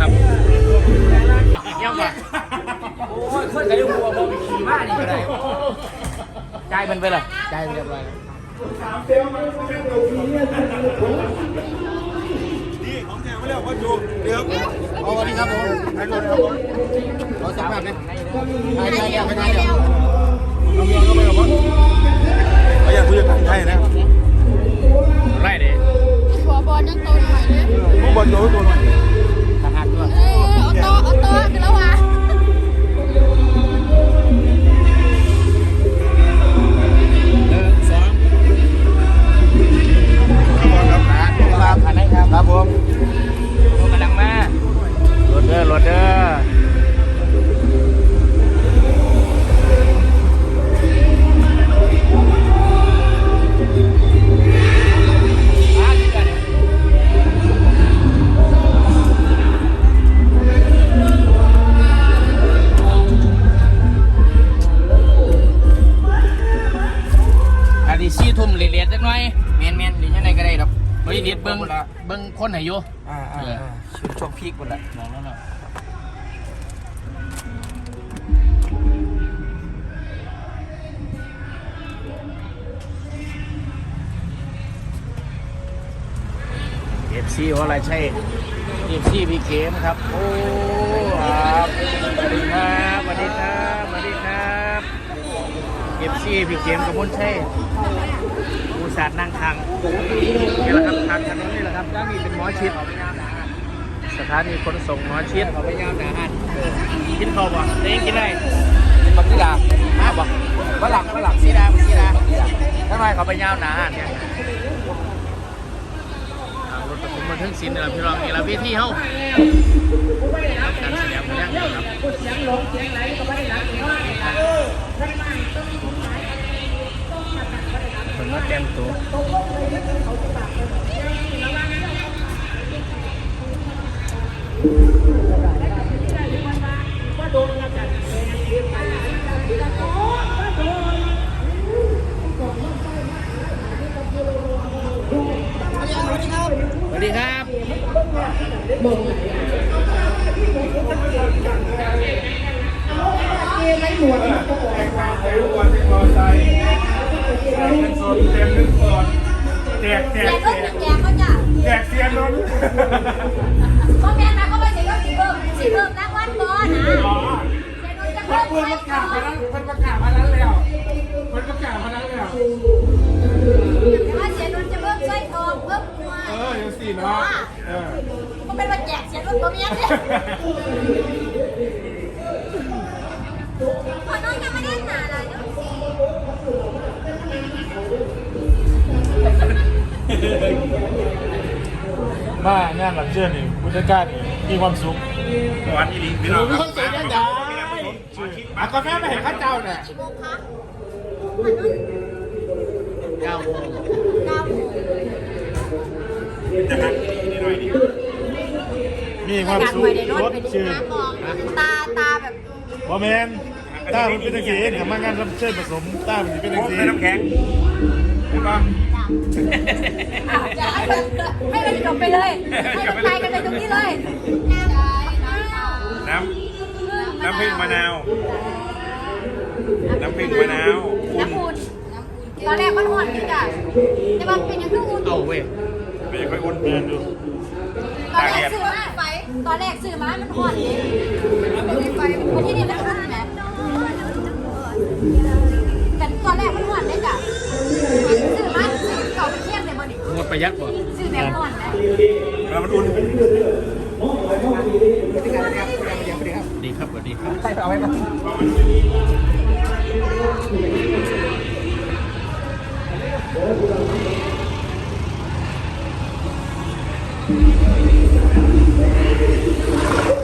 ครับเยี่ยมว่ะโอ้ยคนกระยุงหัวบอกขี่มานี่ก็ได้จมันไปเลยจ่ายเรียบร้อยเอาวันนี้ครับผมถ่ายรูปครับผมขอสัมภาษณ์หน่อยถ่ายเดียวไปถ่ายเดียวลำยองก็ไม่หรอกวะไม่อยากคุยกับใครนะไล่ดิหัวบอลยังโตหน่อยดิหัวบอลโตหน่อย เรียนๆจักหน่อยเมนเมนหรือยังไงก็ได้ครับบริเดเบิ้งเบิ้งคนไหนอยู่อ่าอ่าชุดช่วงพีคหมดละมองแล้วเนาะเอฟซีว่าอะไรใช่เอฟซีพีเขมครับ โอ้ครับสวัสดีครับสวัสดีครับสวัสดีครับเอฟซีพีเขมกับมนใช่ อุตส่าห์นั่งทางนี่แหละครับทางถนนนี่แหละครับด้านนี้เป็นหมอชิด สถานีขนส่งหมอชิดขาไม่าวนะฮะกินข้าวบ่เด้งกินได้เป็นบักซีดามาบ่ฝรั่งฝรั่งซีดาบักซีดาทำไมเขาไปยาวหนาอ่านเนี่ยอ่ารถประทุมมาถึงสินนี่แหละพี่รองนี่แหละพี่ที่เฮาทำการแสดง มาแล้วครับมันมาเต็มตั วสวัสดีครับแจกแจแจกกรถแจกเขาจ้ะแจกเสียนนพ่อแม่มาเขาไปเสียรถสีเพิ่มสีเพิ่มรางวัลก่อนนะเสียรถจะพัเพิ่กมปืนไว้ประก่กาอศนพนันมันประกาศพนันแล้วมันประกาศพนันแล้ว แต่ว่าเสียรถจะเพิ่มไส้ทองเพิ่มหัวเออยังสี่เนาะเออก็เป็นว่าแจกเสียรถพ่อแม่เนี่ยพอน้องยังไม่ได้หนาเลยเนาะ มางานหลังเชื่อนี่พุทธการนี่มีความสุขวันนี้พี่น้องมีความสุขยังไงอะกาแฟมาเห็นข้าเจ้าเนี่ยกี่โมงคะเก้าโมงเก้าโมงจะหักนิดหน่อยดิมีความการสุขไปในรถรถเป็นชื่นน้ำมองตาตาแบบบอแมนต้ามันเป็นตะเกียบกับมางานรับเชิญผสมต้ามันเป็นตะโอ้เกียยบน้ำแข็งใช่ปะจะให้มันให้มันจบไปเลย ให้มันไปกันไปตรงนี้เลยน้ำน้ำน้ำน้ำพริกมะนาว น้ำพริกมะนาวน้ำอุ่นตอนแรกมันอ่อนนี่จ้ะแต่มันเป็นยังไงอุ่นเอาเว้ยไม่ค่อยอุ่นเดินดูตอนแรกซื้อมาไฟตอนแรกซื้อมามันอ่อนนี่ไฟวันที่นี่มันอุ่นนะ แต่ตอนแรกมันอ่อนได้จ้ะซื้อมาเก่าไปเที่ยงเลยบ่ดิงดประหยัดบ่ซื้อแบบอ่อนนะแล้วมันอุ่นดีครับสวัสดีครับใส่เอาไว้ก่อนเ